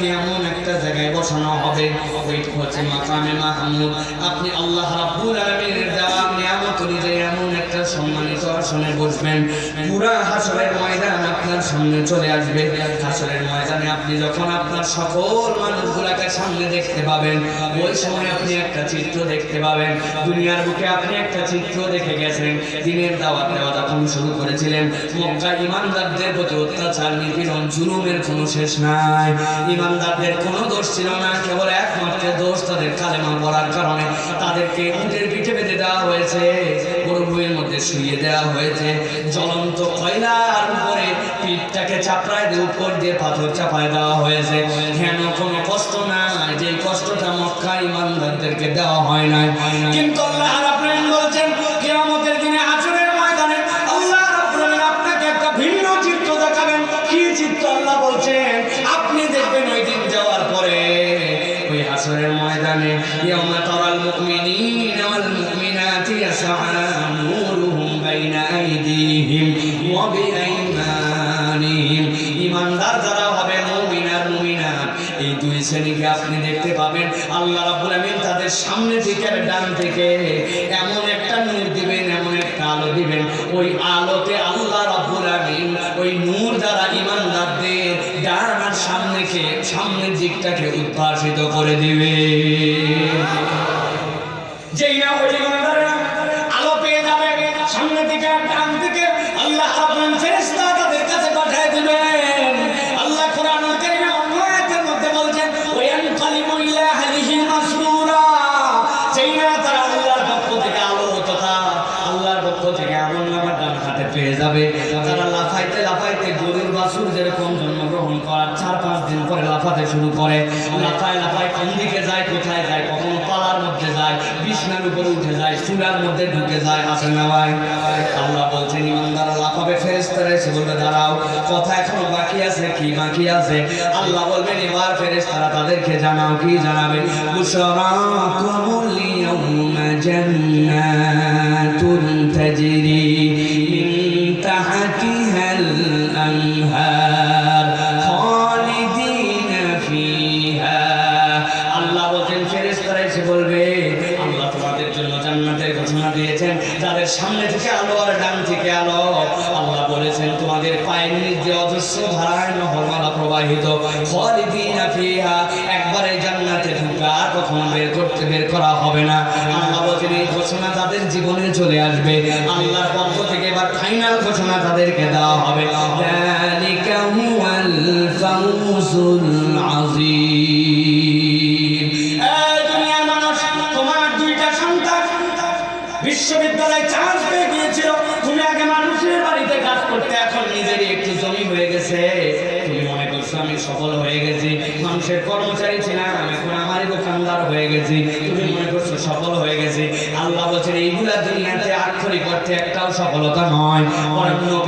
আপনাকে এমন একটা জায়গায় বসানো হবে। হচ্ছে মাকামে মাহমুদ। আপনি আল্লাহ রাব্বুল আলামিনের দেওয়া নিয়ামত অনুযায়ী এমন একটা সম্মান আসনে বসবেন পুরা হাসরের ময়দান আপনার সামনে চলে আসবে। হাসরের ময়দানে আপনি যখন আপনার সকল মানুষগুলাকে সামনে দেখতে পাবেন, ওই সময় আপনি একটা চিত্র দেখতে পাবেন। দুনিয়ার বুকে আপনি একটা চিত্র দেখে গেছেন। দিনের দাওয়াত দেওয়া যখন শুরু করেছিলেন মক্কা ইমানদারদের প্রতি অত্যাচার, নিপীড়ন, জুলুমের কোনো শেষ নাই। ইমানদারদের কোনো দোষ ছিল না, কেবল একমাত্র দোষ তাদের কালেমা পড়ার কারণে। তাদেরকে উটের পিঠে দেওয়া হয়েছে গরুয়ের মধ্যে শুয়ে দেওয়া হয়েছে। জ্বলন্ত কয়লার উপরে পিঠটাকে চাপড়ায় দিয়ে উপর দিয়ে পাথর চাপায় দেওয়া হয়েছে। কেন কোনো কষ্ট নাই যে কষ্টটা মক্কা ইমানদারদেরকে দেওয়া হয় না কিন্তু আল্লাহ সামনে থেকে আর ডান থেকে, এমন একটা নূর দিবেন, এমন একটা আলো দিবেন। ওই আলোতে আল্লাহ রাব্বুল আমিন ওই নূর দ্বারা ইমানদারদের ডান আর সামনেকে, সামনের দিকটাকে উদ্ভাসিত করে দিবে যেই না, ওই কি আছে। আল্লাহ বলবেন এবার ফেরেশতারা তাদেরকে জানাও কি জানাবেন? মুশারাতুল ইয়াউমা জান্নাত। time. I'm not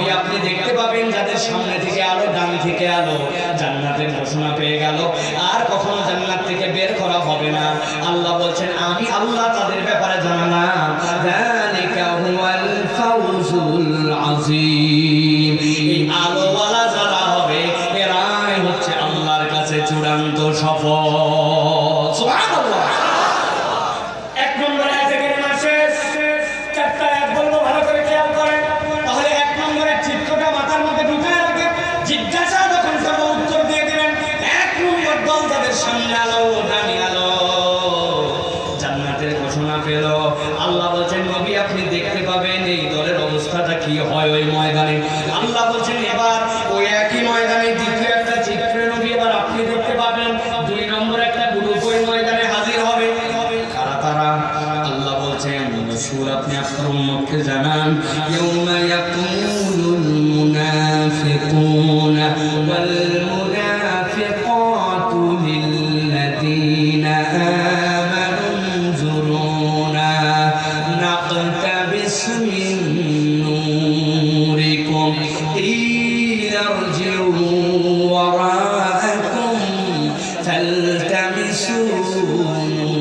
you. I know.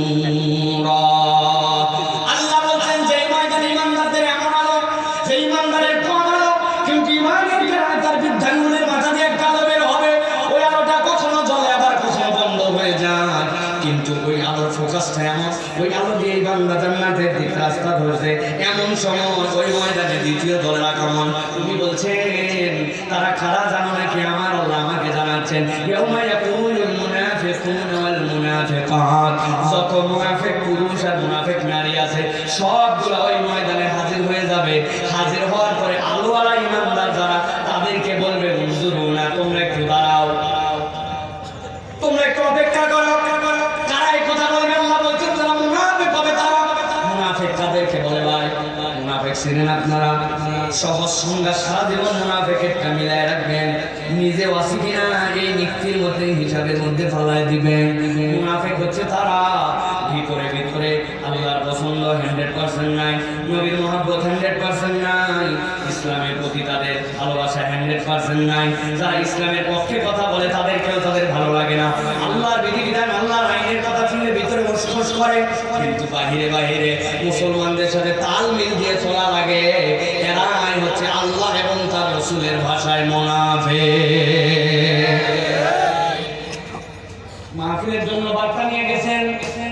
মুনাফিক চিনেন আপনারা। সহজ সংজ্ঞা ভিতরে ভিতরে, আল্লাহর পছন্দ হান্ড্রেড পার্সেন্ট নাই, নবীর মহাব্বত হান্ড্রেড পার্সেন্ট নাই, ইসলামের প্রতি তাদের ভালোবাসা হান্ড্রেড পার্সেন্ট নাই। যারা ইসলামের পক্ষে কথা বলে, তাদেরকেও তাদের ভালো লাগে না আল্লাহর বিধিবিধান আল্লাহর আইনের কথা শুনলে ভিতরে মুসফুস করে কিন্তু বাহিরে বাহিরে মুসলমানদের সাথে তাল মিল দিয়ে চলা লাগে। এরাই হচ্ছে আল্লাহ এবং তার রসুলের ভাষায় মোনাফে মাহফিলের জন্য বার্তা নিয়ে গেছেন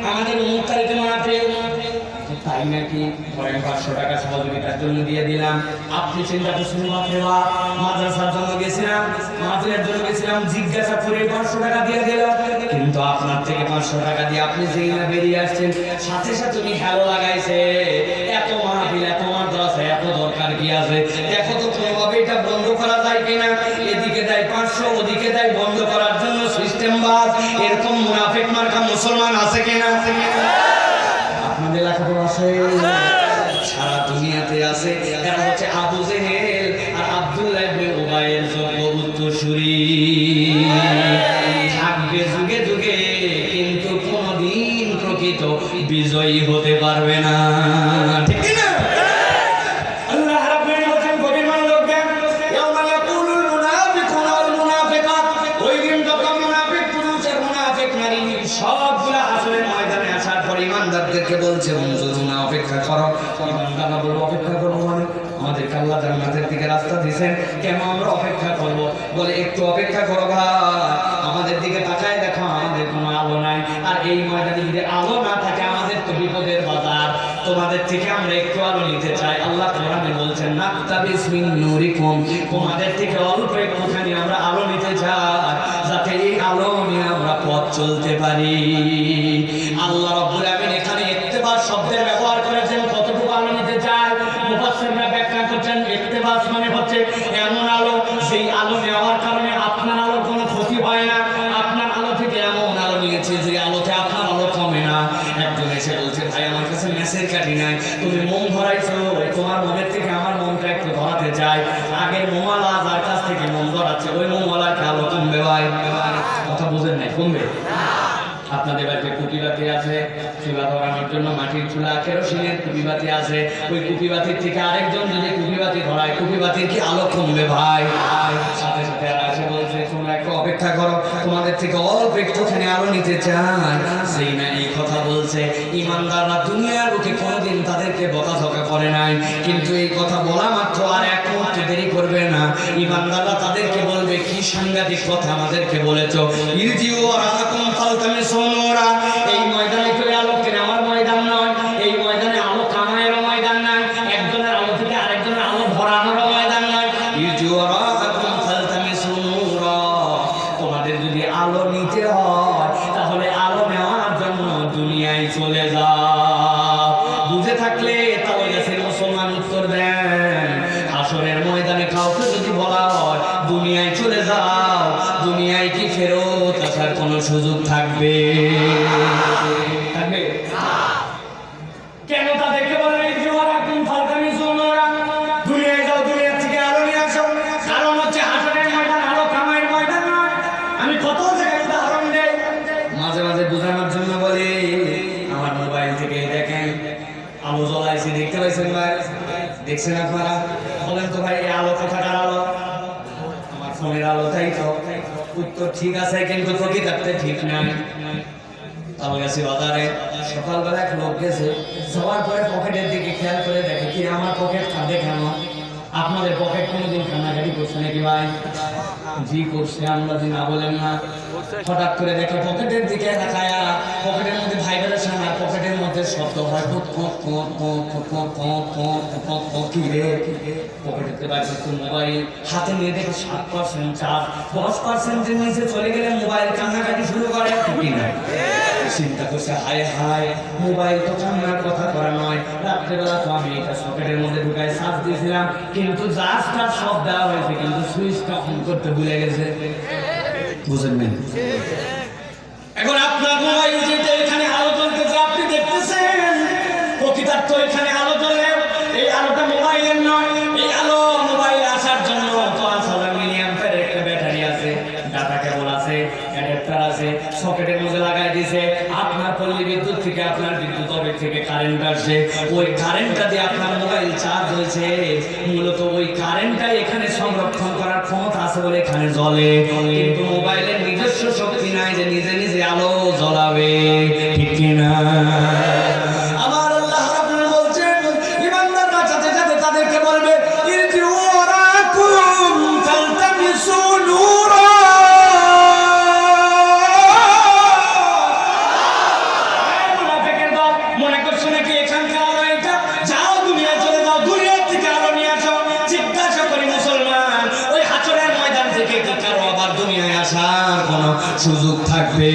আমাদের মুখ তারিখে তাই নাকি পরে পাঁচশো টাকা সহযোগিতার জন্য দিয়ে দিলাম। আপনি চিন্তা মাদ্রাসার জন্য গেছিলাম, মাহফিলের জন্য গেছিলাম, জিজ্ঞাসা করে পাঁচশো টাকা দিয়ে দিলাম। কিন্তু আপনার থেকে পাঁচশো টাকা দিয়ে আপনি যেখানে বেরিয়ে আসছেন, সাথে সাথে উনি হ্যালো লাগাইছে। এত মাহফিল, এত মাদ্রাসা, এত দরকার কি আছে? দেখো তো কোনোভাবে এটা বন্ধ করা যায় কিনা? এদিকে দেয় পাঁচশো, ওদিকে দেয় বন্ধ করার জন্য সিস্টেম বাস এরকম মুনাফিক মার্কা মুসলমান আছে কিনা আছে কিনা? নারী, সবগুলা আসলের ময়দানে আসার পর ইমানদারদেরকে বলছে হুজুরুনা অপেক্ষা করো। ইমানদাররা বলব অপেক্ষা করো মানে? রাস্তা দিয়েছেন। কেন আমরা অপেক্ষা করব? বলে, একটু অপেক্ষা করো ভাই। আমাদের দিকে তাকায় দেখো, আমাদের কোনো আলো নাই। আর এই ময়দানে তোমাদের থেকে আমরা একটু আলো নিতে চাই। আল্লাহ কোরআনে বলছেন না তাবিস মিন নূরিকুম। তোমাদের থেকে অল্প একটুখানি আমরা আলো নিতে চাই, যাতে এই আলো নিয়ে আমরা পথ চলতে পারি আল্লাহ রাব্বুল আমিন এখানে ইত্তেবাস শব্দের ব্যবহার করেছেন কতটুকু আলো নিতে চায় মুফাসসিররা ব্যাখ্যা করছেন ইত্তেবাস মানে হচ্ছে এমন আলো সেই আলো নেওয়ার কারণে আপনার আলোর কোনো ক্ষতি হয় না আপনার আলো থেকে এমন আলো নিয়েছে যে আলোতে আপনার আলো কমে না একজন এসে বলছে ভাই মেসের কাঠি নাই। তুমি মোম ধরাইছো তোমার মনের থেকে আমার মনটা একটু ধরাতে চাই। আগের মোমালা যার কাছ থেকে মোম ধরাচ্ছে ওই মোমওয়ালাকে আলো কমবে ভাই। কথা বুঝেন নাই, কমবে? আপনাদের বাড়িতে কুপিবাতি আছে, চুলা ধরানোর জন্য মাটির চুলা, কেরোসিনের কুপিবাতি আছে। ওই কুপিবাতির থেকে আরেকজন যদি কুপিবাতি ধরায় কুপিবাতির কি আলো কমবে ভাই সাথে সাথে আর আসে বলছে তোমরা একটু অপেক্ষা করো। তোমাদের থেকে অল্প একটুখানি আলো নিতে চায় সেই না এই কথা বলছে। ইমানদাররা দুনিয়ার বুকে কোনোদিন তাদেরকে বকাঝকা করে নাই। কিন্তু এই কথা বলা মাত্র আর এক মুহূর্তে দেরি করবে না। ইমানদাররা তাদেরকে বলবে, কি সাংঘাতিক কথা আমাদেরকে বলেছ। ইরজিও রাহাকুম ফালতামে সোনোরা এই ময়দানে চলে আলো আছে কিন্তু থাকতে ঠিক নাই। কাছে বাজারে সকালবেলা এক লোক গেছে সবার পরে পকেটের দিকে খেয়াল করে দেখে, কি আমার পকেট খাদে কেন? আপনাদের পকেট কোনোদিন কান্নাকাটি করছে নাকি ভাই? মোবাইল হাতে নিয়ে দেখে সাত পার্সেন্ট চার্জ দশ পার্সেন্টের নিচে চলে গেলে মোবাইল কান্নাকাটি শুরু করে চিন্তা করছে, হায় হায়, মোবাইল তো কান্নার কথা করা নয়। রাত্রেবেলা তো আমি এটা সকেটের মধ্যে ঢুকায় চার্জ দিয়েছিলাম, কিন্তু জাস্টটা সব দেওয়া হয়েছে, কিন্তু সুইচটা অন করতে ভুলে গেছে। বুঝলেন এখন আপনার মোবাইল আসছে ওই কারেন্টটা দিয়ে আপনার মোবাইল চার্জ হয়েছে। মূলত ওই কারেন্টটাই এখানে সংরক্ষণ করার ক্ষমতা আছে বলে এখানে জ্বলে কিন্তু মোবাইলের নিজস্ব শক্তি নাই যে নিজে নিজে আলো জ্বলাবে। ঠিক কিনা? সুযোগ থাকবে।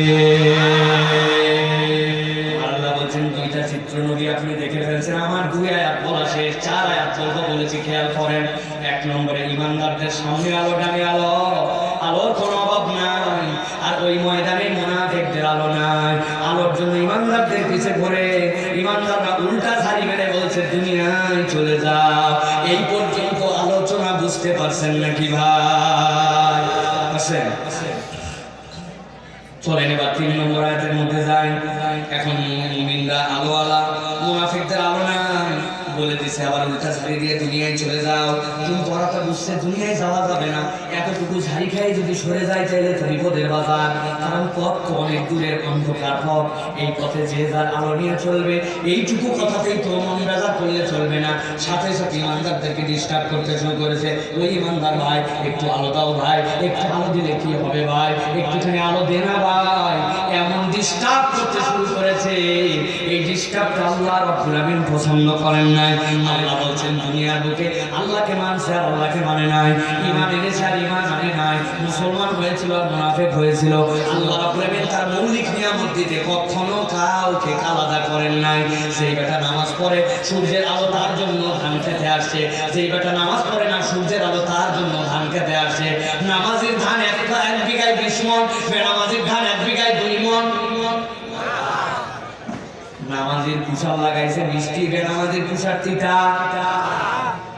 সে দুনিয়ায় যাওয়া যাবে না। ঝাড়ি খাই যদি সরে যায় তাহলে তো বিপদের বাজার। কারণ পথ তো অনেক দূরের অন্ধকার পথ। এই পথে যে যার আলো নিয়ে চলবে, এইটুকু কথাতেই তো মন বেজার করলে চলবে না। সাথে সাথে ইমানদারদেরকে ডিস্টার্ব করতে শুরু করেছে। ওই ইমানদার ভাই, একটু আলো দাও ভাই, একটু আলো দিলে কি হবে ভাই? একটুখানি আলো দে না ভাই। এমন ডিস্টার্ব করতে শুরু করেছে। এই ডিস্টার্বটা আল্লাহ রাব্বুল আমিন পছন্দ করেন নাই। আল্লাহ বলছেন, দুনিয়ার বুকে আল্লাহকে মানছে আর আল্লাহকে মানে নাই। ইমান এনেছে আর ইমান মানে নাই, মুসলমান হয়েছিল আর মুনাফিক হয়েছিল। আল্লাহ আমিন তার মৌলিক নিয়ামত দিতে কখনো কাউকে আলাদা করেন নাই। সেই বেটা নামাজ পড়ে, সূর্যের আলো তার জন্য ধান খেতে আসছে যেই বেটা নামাজ পড়ে না, সূর্যের আলো তার জন্য ধান খেতে আসছে নামাজের ধান এক এক বিঘায় বিশ মন বেনামাজির ধান এক বিঘায় দুই মন নামাজের কুশাল লাগাইছে মিষ্টি, বেনামাজের কুশার তিতা।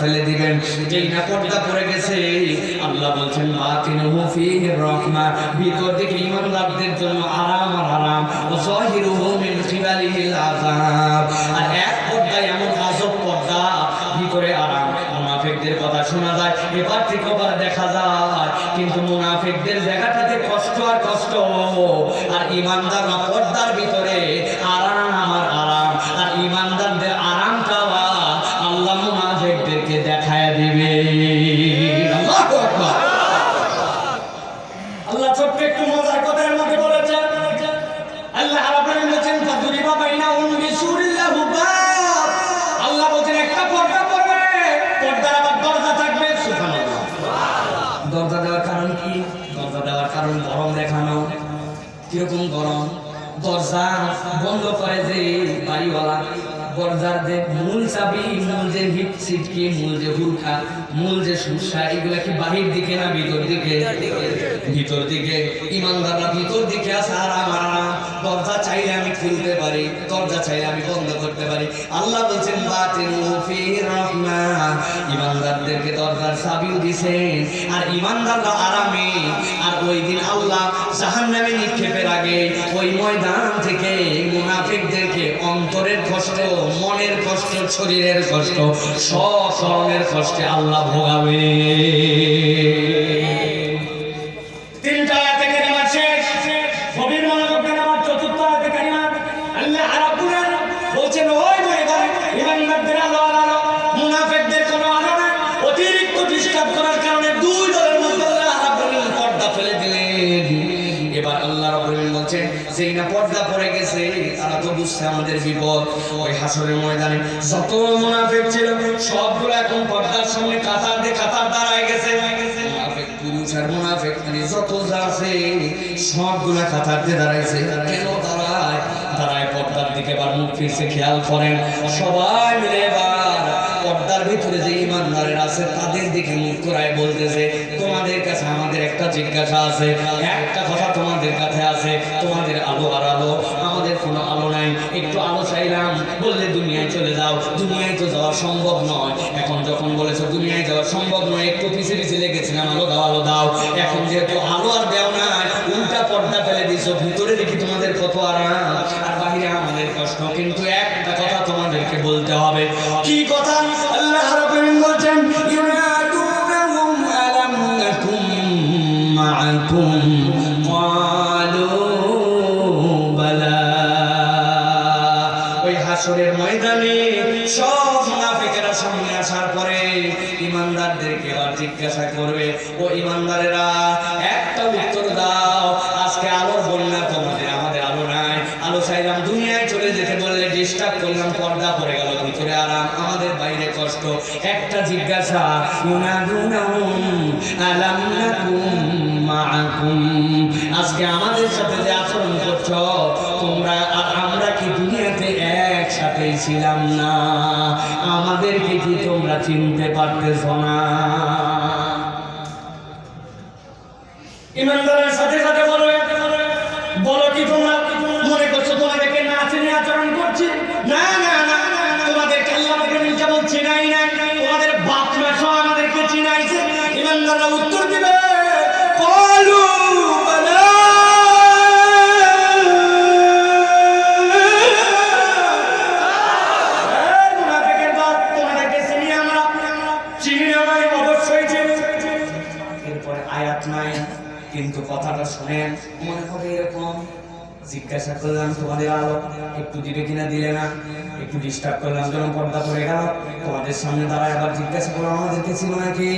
ফেলে দিবেন। যেই পর্দা পড়ে গেছে, আল্লাহ বলছেন বাতিনুহু ফীহি রাহমা। ভিতর দিকে ইমানদারদের জন্য আরাম আর আরাম। ও যাহিরুহু মিন খিবালিহিল আযাব। আর এক পর্দায় এমন আজব পর্দা, ভিতরে আরাম। মুনাফিকদের কথা শোনা যায় এবার থেকে ওবার দেখা যায়। কিন্তু মুনাফিকদের জায়গাটাতে কষ্ট আর কষ্ট। আর ইমানদার পর্দার ভিতরে আরাম আর দাড়িওয়ালা দরজার যে মূল চাবি মূল যে হিপ সিটকি মূল যে হুরখা মূল যে সুসা এগুলা কি বাহির দিকে না ভিতর দিকে? ভিতর দিকে। ইমানদাররা ভিতর দিকে আছে আর আমার দরজা চাইলে আমি খুলতে পারি দরজা চাইলে আমি বন্ধ করতে পারি। আল্লাহ বলছেন ফি রাহমা। ইমানদারদেরকে দরজার চাবিও দিছেন আর ইমানদাররা আরামে। আর ওই দিন আল্লাহ জাহান্নামে নিক্ষেপের আগে ওই ময়দান থেকে মুনাফিকদেরকে অন্তরের কষ্ট মনের কষ্ট শরীরের কষ্ট সব ধরনের কষ্টে আল্লাহ ভোগাবে। বলছেন না পর্দা বুঝছে আমাদের বিপদ। ওই হাসরের ময়দানে যত মুনাফিক ছিল, সবগুলো এখন পর্দার সামনে কাতার দিয়ে কাতার দাঁড়ায় গেছে। পর্দার দিকে ফিরছে, খেয়াল করেন। সবাই মিলে পর্দার ভিতরে যে আছে, তাদের দিকে মুখ করায় বলতেছে, তোমাদের কাছে আমাদের একটা জিজ্ঞাসা আছে। একটা কথা তোমাদের কাছে যেহেতু আলো আর দেও না উল্টা পর্দা ফেলে দিছো ভিতরে দেখি তোমাদের কত আরাম। আর বাহিরে আমাদের কষ্ট, কিন্তু একটা কথা তোমাদেরকে বলতে হবে আজকে আমাদের সাথে যে আচরণ তোমরা আমরা কি দুনিয়াতে একসাথে ছিলাম না আমাদেরকে কি তোমরা চিনতে পারতেছ না ইমানদারের জিজ্ঞাসা করলাম, তোমাদের আলো একটু দিবে কিনা দিলে না? একটু ডিস্টার্ব করলাম, যখন পর্দা পড়ে গেল, তোমাদের সামনে দাঁড়ায় আবার জিজ্ঞাসা করলাম আমাদেরকে চিনো নাকি?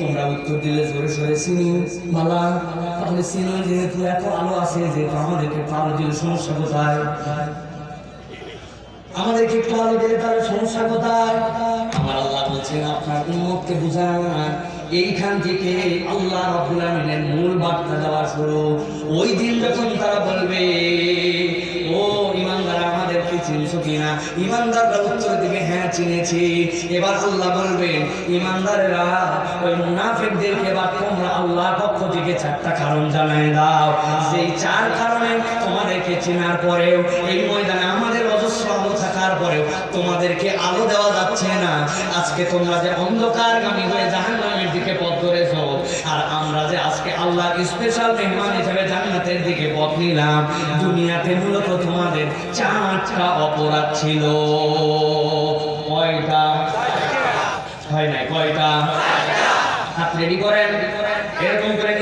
তোমরা উত্তর দিলে জোরে সরে চিনি। মালা, তাহলে চিনো যেহেতু এত আলো আছে, যেহেতু আমাদেরকে আলো দিলে সমস্যা কোথায়? আমাদেরকে একটু আলো দিলে তাহলে সমস্যা কোথায়? আমার আল্লাহ বলছেন, আপনার উন্মতকে বুঝান। এইখান থেকে আল্লাহ রাব্বুল আমিনের মূল বার্তা দেওয়া শুরু। ওই দিন যখন তারা বলবে, ও ইমানদার, আমাদেরকে চিনছো কিনা? ইমানদাররা উত্তর দিবে হ্যাঁ চিনেছি। এবার আল্লাহ বলবেন ইমানদারেরা, ওই মুনাফিকদেরকে এবার তোমরা আল্লাহর পক্ষ থেকে চারটা কারণ জানায় দাও। সেই চার কারণে তোমাদেরকে চেনার পরেও এই ময়দানে আমাদের থাকার তোমাদেরকে আলো দেওয়া যাচ্ছে না। আজকে তোমরা যে অন্ধকারগামী হয়ে জাহান্নামের দিকে পথ ধরেছো আর আমরা যে আজকে আল্লাহর স্পেশাল মেহমান হিসেবে জান্নাতের দিকে পথ নিলাম দুনিয়াতে মূলত তোমাদের চারটা অপরাধ ছিল। কয়টা? হয় নাই কয়টা? হাত রেডি করেন? এরকম করে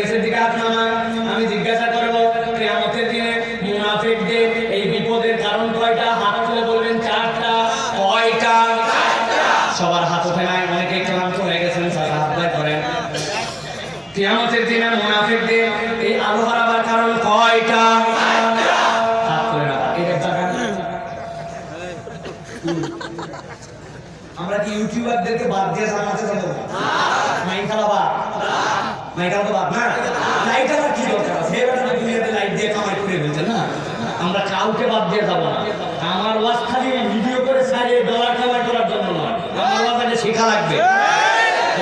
কাউকে বাদ দিয়ে যাব না। আমার ওয়াজ খালি ভিডিও করে সারিয়ে ডলার কামাই করার জন্য নয়। আমার ওয়াজ শেখা লাগবে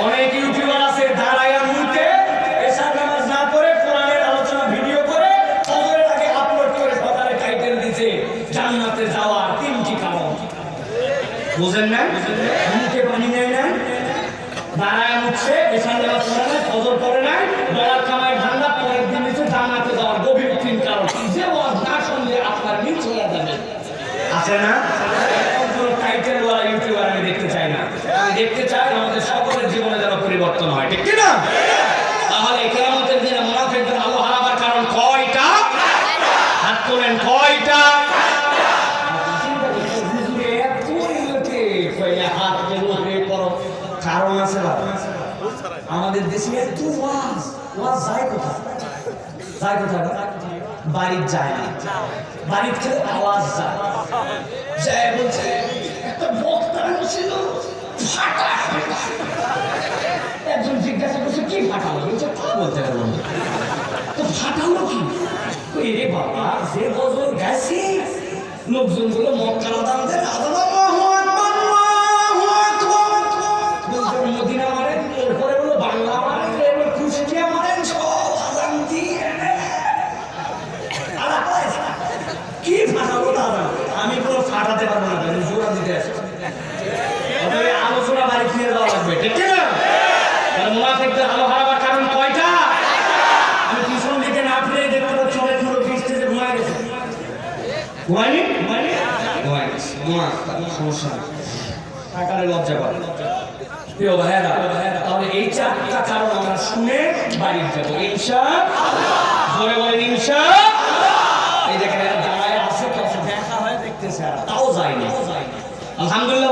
অনেক ইউটিউবার আছে দাঁড়াইয়া মুহূর্তে এসার নামাজ না পড়ে কোরআনের আলোচনা ভিডিও করে ফজরের আগে আপলোড করে সকালে টাইটেল দিছে জান্নাতে যাওয়ার তিনটি কারণ বুঝেন না মুখে পানি নেয় না দাঁড়ায় উঠছে এসার নামাজ পড়ে না ফজর পড়ে না ডলার কামাই ধান্দা পরের দিন নিচে জান্নাতে যাওয়ার গভীর তিন কারণ যে ওয়াজ না শুনলে আপনার নিচ চলে যাবে আছে না টাইটেল ওয়ালা ইউটিউবার আমি দেখতে চাই না আমি দেখতে চাই আমাদের সকলের জীবনে যেন পরিবর্তন হয় ঠিক কি না তাহলে কেরামতের দিনে মুনাফিকদের আলো হারাবার কারণ কয়টা হাত তোলেন কয়টা কারণ আছে বাবা আমাদের দেশে এত ওয়াজ ওয়াজ যায় কোথায়? যায় কোথায়? বাড়ির যায় না। বাড়ির থেকে আওয়াজ যায়। যায় বলছে, একটা বক্তা ছিল ফাটা একজন জিজ্ঞাসা করছে, কি ফাটালো? বলছে তা বলতে পারব তো ফাটালো কি? রে বাবা, যে বছর গেছে লোকজনগুলো মক্কার দাম দেন মুনাফিকদের আলো হারাবার কারণ কয়টা? আমি পিছন দিকে না ফিরে দেখতে পাচ্ছি অনেক লোক স্টেজে ঘুমায় গেছে। ঘুমায়নি? ঘুমায়নি? সমস্যা টাকারে লজ্জা প্রিয় ভাইয়েরা, তাহলে এই চারটা কারণ আমরা শুনে বাড়ি যাব। ইনশা জোরে বলেন, ইনশা এই দেখেন দাঁড়ায় আছে দেখা হয়, দেখতেছে তাও যায়নি আলহামদুলিল্লাহ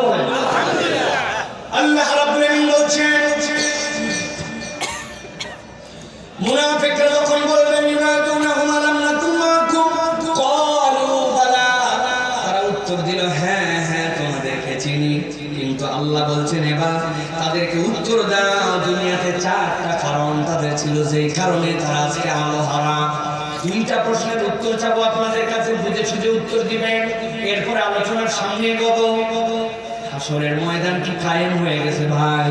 দুইটা প্রশ্নের উত্তর চাবো আপনাদের কাছে, বুঝে সুঝে উত্তর দিবেন। এরপর আলোচনার সামনে গব হাসরের ময়দান কি কায়েম হয়ে গেছে ভাই?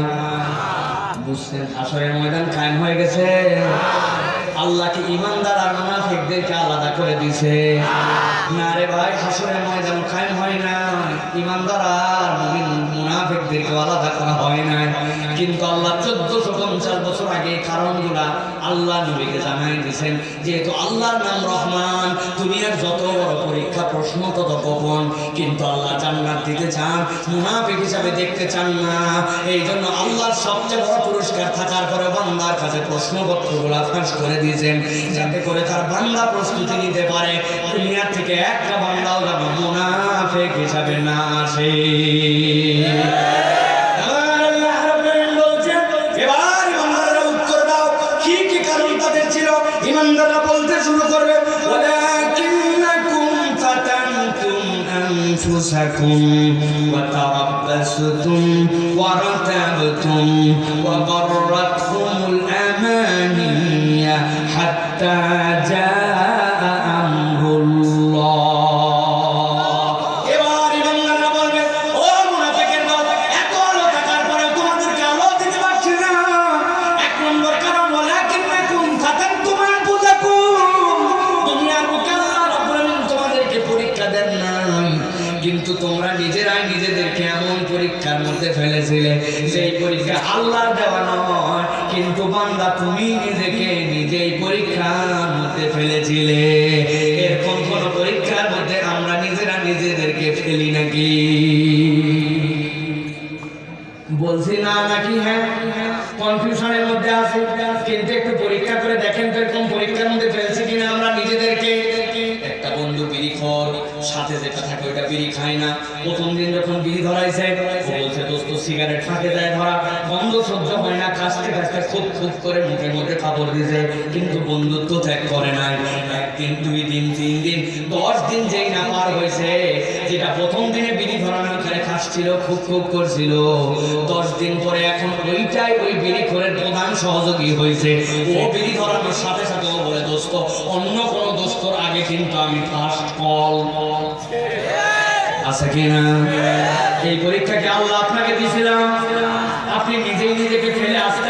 বুঝছেন হাসরের ময়দান কায়েম হয়ে গেছে। আল্লাহকে ইমানদার আর মুনাফিকদেরকে আলাদা করে দিছে না রে ভাই, হাসরের ময়দান কায়েম হয় না। ইমানদার আর মুনাফিকদেরকে আলাদা করা হয় না। কিন্তু আল্লাহ চোদ্দশো পঞ্চাশ বছর আগে কারণগুলা আল্লাহ নবীকে জানাই দিয়েছেন, যেহেতু আল্লাহর নাম রহমান যত বড় পরীক্ষা, প্রশ্ন তত গোপন। কিন্তু আল্লাহ জান্নাত দিতে চান, মুনাফিক হিসাবে দেখতে চান না। এই জন্য আল্লাহর সবচেয়ে বড় পুরস্কার থাকার পরে বান্দার কাছে প্রশ্নপত্রগুলা ফাঁস করে দিয়েছেন, যাতে করে তার বান্দা প্রস্তুতি নিতে পারে। দুনিয়া থেকে একটা বান্দাও যেন মুনাফিক হিসাবে না আসে এবার আল্লাহ রাব্বুল আলামিন বলছেন, এবার আল্লাহ দেওয়া নয়, কিন্তু বান্দা তুমি নিজেকে নিজেই পরীক্ষার মধ্যে ফেলেছিলে। এরকম কোন পরীক্ষার মধ্যে আমরা নিজেরা নিজেদেরকে ফেলি নাকি? বলছি না নাকি হ্যাঁ? কনফিউশনের মধ্যে আছে, কিন্তু একটু পরীক্ষা করে দেখেন তো এরকম পরীক্ষার মধ্যে ফেলছি কিনা আমরা নিজেদেরকে। একটা বন্ধু বিড়ি খর, সাথে যেটা থাকে ওইটা বিড়ি খায় না। প্রথম দিন যখন বিড়ি ধরাইছে বলছে, দোস্ত সিগারেট ফাঁকে যায় ধরা। সহ্য হয় না, কাশতে কাশতে খুব খুব করে মুখের মধ্যে কাপড় দিয়েছে, কিন্তু বন্ধুত্ব ত্যাগ করে নাই। একদিন, দুই দিন, তিন দিন, দশ দিন যেই না পার হয়েছে, যেটা প্রথম দিনে বিড়ি ধরানো ওখানে খাসছিল, খুব খুব করছিল। দশ দিন পরে এখন ওইটাই ওই বিড়ি খোরের প্রধান সহযোগী হয়েছে। ও বিড়ি ধরানোর সাথে সাথে ও বলে, দোস্ত, অন্য কোনো দোস্তর আগে কিন্তু আমি ফার্স্ট কল আছে কিনা এই পরীক্ষাকে আল্লাহ আপনাকে দিয়েছিলাম। আপনি নিজেই নিজেকে ফেলে আস্তে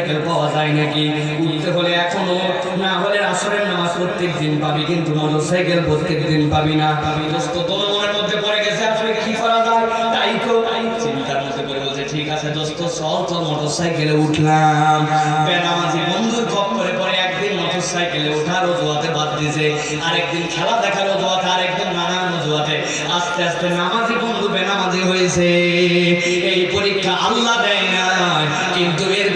মোটরসাইকেল পাওয়া যায় নাকি? উঠতে হলে এখনও, না হলে আসরের নামাজ প্রত্যেক দিন পাবি, কিন্তু মোটরসাইকেল প্রত্যেক দিন পাবি না। দোস্ত, তোর মনের মধ্যে পড়ে গেছে, আসলে কি করা যায়? তাই তো একদিন আস্তে আস্তে বন্ধু বেনামাজি হয়েছে। এই পরীক্ষা আল্লাহ দেয় না কিন্তু এরকম